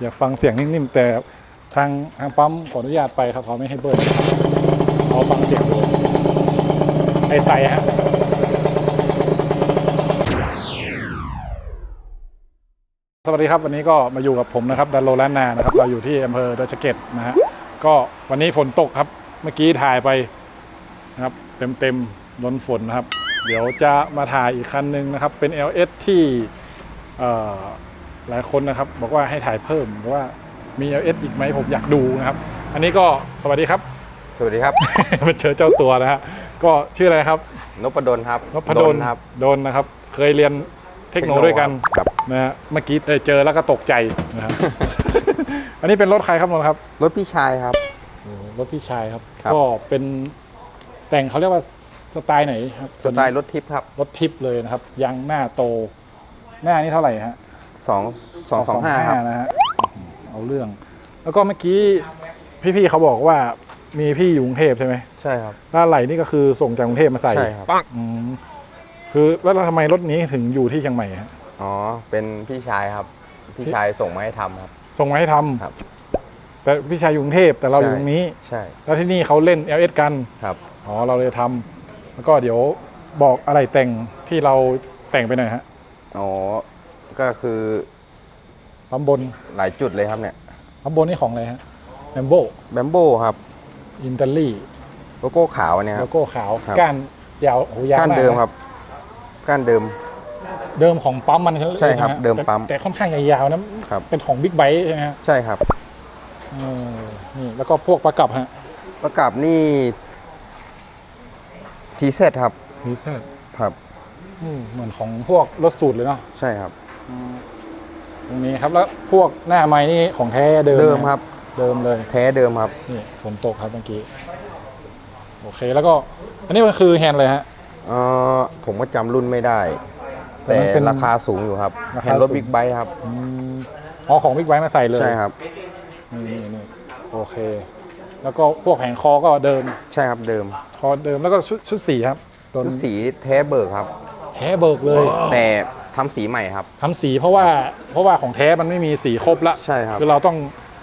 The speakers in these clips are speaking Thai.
อยากฟังเสียงนิ่มๆ แต่ทางทางปั๊มขออนุญาตไปครับเขาไม่ให้เบิร์เอาฟังเสียงดูไอ้ใส่ฮะสวัสดีครับวันนี้ก็มาอยู่กับผมนะครับดันโลล้านนานะครับ เราอยู่ที่อำเภอดอยสะเก็ดนะฮะก็วันนี้ฝนตกครับเมื่อกี้ถ่ายไปนะครับ เต็มเต็มๆล้นฝนนะครับ เดี๋ยวจะมาถ่ายอีกคันหนึ่งนะครับ เป็น LS ที่เอ่ หลายคนนะครับ บอกว่าให้ถ่ายเพิ่มหรือว่ามี LS อีกไหมผมอยากดูนะครับ อันนี้ก็สวัสดีครับ สวัสดีครับ มาเจอเจ้าตัวนะฮะก็ชื่ออะไรครับนพดลครับนพดลครับโดนนะครับ เคยเรียนเทคโนด้วยกันครับนะฮะเมื่อกี้ได้เจอแล้วก็ตกใจนะครับอันนี้เป็นรถใครครับนนท์ครับ รถพี่ชายครับ รถพี่ชายครับ ครับ ก็เป็นแต่งเขาเรียกว่าสไตล์ไหนครับสไตล์รถทิปครับ รถทิปเลยนะครับยางหน้าโต หน้านี่เท่าไหร่ฮะ สองสองสองห้าครับ นะฮะเอาเรื่อง แล้วก็เมื่อกี้พี่ๆเขาบอกว่ามีพี่อยู่กรุงเทพใช่ไหมใช่ครับ แล้วไหลนี่ก็คือส่งจากกรุงเทพมาใส่ใช่ครับ อืมคือแล้วทำไมรถนี้ถึงอยู่ที่เชียงใหม่ฮะอ๋อ เป็นพี่ชายครับ พี่ชายส่งมาให้ทำครับ ส่งมาให้ทำครับ แต่พี่ชายอยู่กรุงเทพแต่เราอยู่ตรงนี้ ใช่แล้วที่นี่เขาเล่น LS กัน ครับ อ๋อเราเลยทำแล้วก็เดี๋ยวบอกอะไรแต่งที่เราแต่งไปหน่อยฮะ อ๋อ ก็คือปั๊มบนหลายจุดเลยครับเนี่ยปั๊มบนนี่ของอะไรฮะแมมโบแบมโบครับอินเตอรี่โลโก้ขาวอันเนี้ยคโลรับ โก้ขาวครับ ก้านยาวโอ้โหยาวก้านมากเดิมนะครับ ก้านเดิม เดิมของปั๊มมันใช่ครับไหฮะเดิมปั๊มแต่แต่ค่อนข้างยาวๆนะครับ เป็นของบิ๊กไบค์ใช่ไหมฮะใช่ครับ เออนี่แล้วก็พวกประกับฮะประกับนี่ทีเซครับมีเซตครับ เหมือนของพวกรถสูตรเลยเนาะใช่ครับ ตรงนี้ครับแล้วพวกหน้าไม้นี่ของแท้เดิมเดิมนะครับ เดิมเลย แท้เดิมครับ นี่ฝนตกครับเมื่อกี้ โอเคแล้วก็ อันนี้มันคือแฮนด์เลยฮะเออผมก็จำรุ่นไม่ได้ แต่แต่มันเป็นราคาสูงอยู่ครับราคาเห็นรถสูงบิ๊กไบค์ครับ อืมอ๋อของบิ๊กไบค์มาใส่เลยใช่ครับ นี่นี่นี่โอเค แล้วก็พวกแผงคอก็เดิมใช่ครับเดิมคอเดิมแล้วก็ชุดชุดสีครับโดนชุดสีแท้เบิกครับ แท้เบิกเลย แต่ ทำสีใหม่ครับ ทำสีเพราะว่าเพราะว่าของแท้มันไม่มีสีครบละใช่ครับคือเราต้อง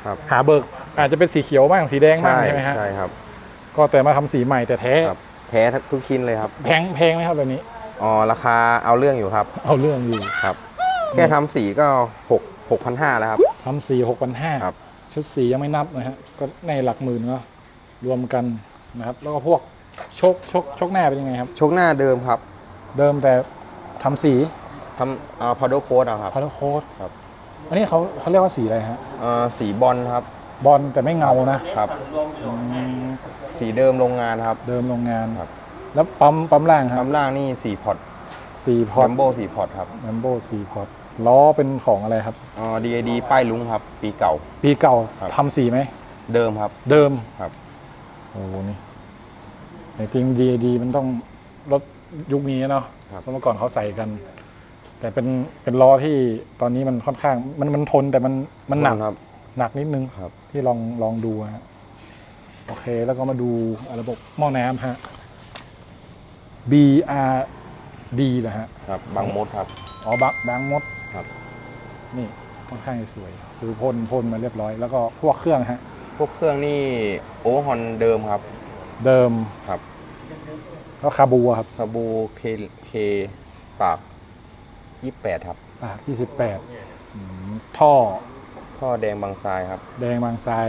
ครับ หาเบิกอาจจะเป็นสีเขียวบ้างสีแดงบ้างใช่ไหมฮะใช่ครับก็แต่มาทำสีใหม่แต่แท้ครับ แท้ทุกชิ้นเลยครับแพงแพงไหมครับแบบนี้ อ๋อราคาเอาเรื่องอยู่ครับเอาเรื่องอยู่ครับ แค่ทำสีก็หกหกพันห้าแล้วครับ ทำสีหกพันห้าครับ ชุดสียังไม่นับนะฮะก็ในหลักหมื่นเนาะรวมกันนะครับ แล้วก็พวกชกชกชกหน้าเป็นยังไงครับ ชกหน้าเดิมครับ เดิมแต่ทำสี ทำอ่าพอดโค้ดครับ พาราโค้ดครับ อันนี้เขาเขาเรียกว่าสีอะไรฮะเอ่อสีบอลครับ บอลแต่ไม่เงานะครับ อืมสีเดิมโรงงานครับ เดิมโรงงาน ครับ แล้วปั๊มปั๊มล่างครับลำล่างนี่สีพอร์ตสีพแบอร์ตมโบสีพอร์ตครับแมมโบสีพอร์ตล้อเป็นของอะไรครับอ๋อ DID ป้ายลุงครับ ปีเก่า ปีเก่าครับ ทำสีไหม เดิมครับ เดิมครับ โอ้โหนี่แต่จริงดีดีมันต้องรถยุคนี้เนาะครับ เพราะเมื่อก่อนเขาใส่กัน แต่เป็นเป็นล้อที่ตอนนี้มันค่อนข้างมันมันทนแต่มันมันหนักครับ หนักนิดนึงครับ ที่ลองลองดูฮะโอเคแล้วก็มาดูระบบหม้อน้ำฮะ BRD นะฮะครับ บางมดครับ อ๋อบักบางมดครับ นี่ค่อนข้างจะสวย คือพ่นพ่นมาเรียบร้อย แล้วก็พวกเครื่องฮะ พวกเครื่องนี่โอเวอร์ฮอนเดิมครับ เดิมครับ แล้วคาบูอะครับ คาบูเคเคปาก ยี่แปดครับปาก28อืมท่อท่อแดงบางทรายครับ แดงบางทราย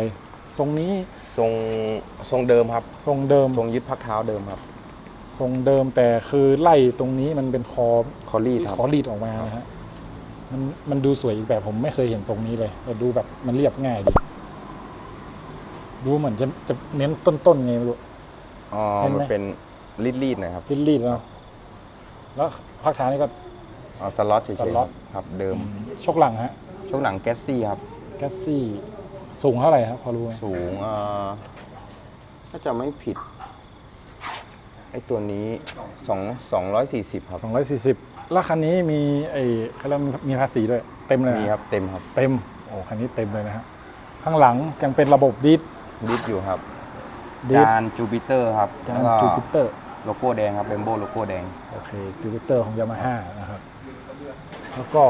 ทรงนี้ทรงทรงเดิมครับ ทรงเดิมทรงยึดพักเท้าเดิมครับ ทรงเดิมแต่คือไล่ตรงนี้มันเป็นคอคอรี่ครับขอรีดออกมานะฮะมันมันดูสวยอีกแบบผมไม่เคยเห็นทรงนี้เลยแต่ดูแบบมันเรียบง่ายดีดูเหมือนจะจะเน้นต้นๆไงไม่รู้ อ๋อ เห็นไหม มันเป็นรีดรีดๆหนะครับรีดรีดๆเนาะแล้วภาคท้ายนี่ก็ อ๋อสล็อตเฉยสล็อต ๆครับเดิมชกหลังฮะช่วงหลังแก๊สซี่ครับ แกสซี่สูงเท่าไหร่ครับพอรู้ไหมสูงเอ่อถ้าจะไม่ผิด ไอตัวนี้สองสองร้อยสี่สิบครับ สองร้อยสี่สิบแล้วคันนี้มีไอ้เขาเรียกว่ามีภาษีด้วย เต็มเลยนะมีครับเต็มครับเต็มโอ้คันนี้เต็มเลยนะฮะข้างหลังยังเป็นระบบดิสดิสอยู่ครับ ดิสจานจูปิเตอร์ครับ จาแล้วนก็จูปิเตอร์ โลโก้แดงครับเรนโบว์โลโก้แดง โอเคจูปิเตอร์ของยามาฮ่านะครับ แล้วก็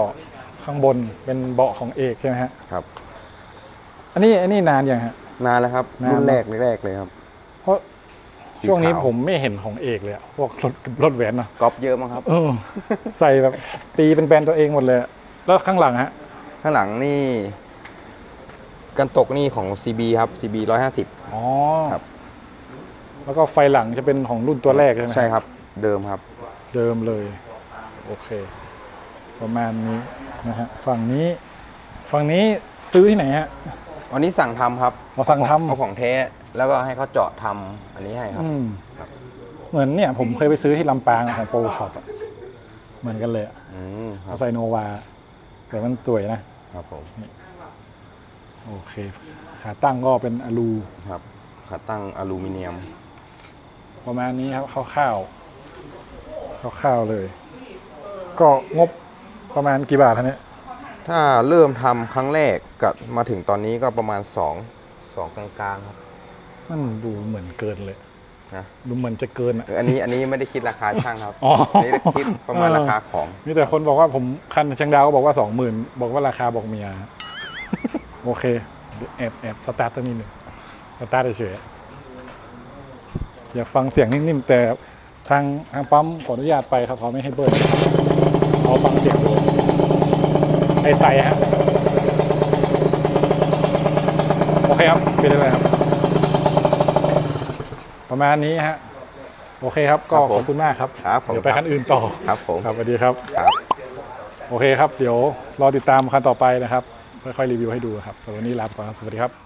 ข้างบนเป็นเบาะของเอกใช่ไหมฮะครับ อันนี้อันนี้นานยังฮะ นานแล้วครับ นาน รุ่นแรกแรกเลยครับ เพราะสีช่วงนี้ขาว ผมไม่เห็นของเอกเลยอะพวกรถรถแหวนอะก๊อปเยอะมั้งครับ เออ ใส่แบบตีเป็นแบรนด์ตัวเองหมดเลยอะแล้วข้างหลังฮะ ข้างหลังนี่ กันตกนี่ของ CB ครับ CB 150 อ๋อครับ แล้วก็ไฟหลังจะเป็นของรุ่นตัวแรกใช่ไหมใช่ครับ เดิมครับ เดิมเลย โอเค ประมาณนี้นะฮะฝั่งนี้ฝั่งนี้ซื้อที่ไหนฮะวันนี้สั่งทำครับอ๋อสั่งทำ เอาของแท้แล้วก็ให้เขาเจาะทำอันนี้ให้ครับ อืมครับ เหมือนเนี่ยผมเคยไปซื้อที่ลำปางของโปรช็อปอะเหมือนกันเลยอะอืมครัเอาบไซโนวาแต่มันสวยนะ ครับผมโอเคขาตั้งก็เป็นอลูครับขาตั้งอลูมิเนียมประมาณนี้ครับคร่าวๆคร่าวๆเลย ก็งบ ประมาณกี่บาทท่านี้ยถ้าเริ่มทำครั้งแรกกับมาถึงตอนนี้ก็ประมาณ2 2กลางๆครับ มันดูเหมือนเกินเลยนะ ดูเหมือนจะเกินอะ อันนี้อันนี้ไม่ได้คิดราคาช่างครับอ๋ออั นนี้คิดประมาณราคาของมีแต่คนบอกว่าผมคันเชียงดาวก็บอกว่าสองหมื่นบอกว่าราคาบอกเมีย โอเคเดี๋ยวแอบแอบสตาร์ทตัวนี้หนึ่งสตาร์ทเฉยๆอยากฟังเสียงนิ่มๆแต่ทางทางปั๊มขออนุญาตไปครับเขาไม่ให้เบิร์ เอาฟังเสียงดูไอ้ใส่ฮะโอเคครับเป็นได้เลยครับ ประมาณนี้ฮะโอเคครับก็ครับผมขอบคุณมากครับครับผมเดี๋ยวไปคันอื่นต่อครับผม ครับสวัสดีครับ ครับ โอเคครับ เดี๋ยวรอติดตามคันต่อไปนะครับ ค่อยๆรีวิวให้ดูครับสำหรับวันนี้ลาไปก่อนครับสวัสดีครับ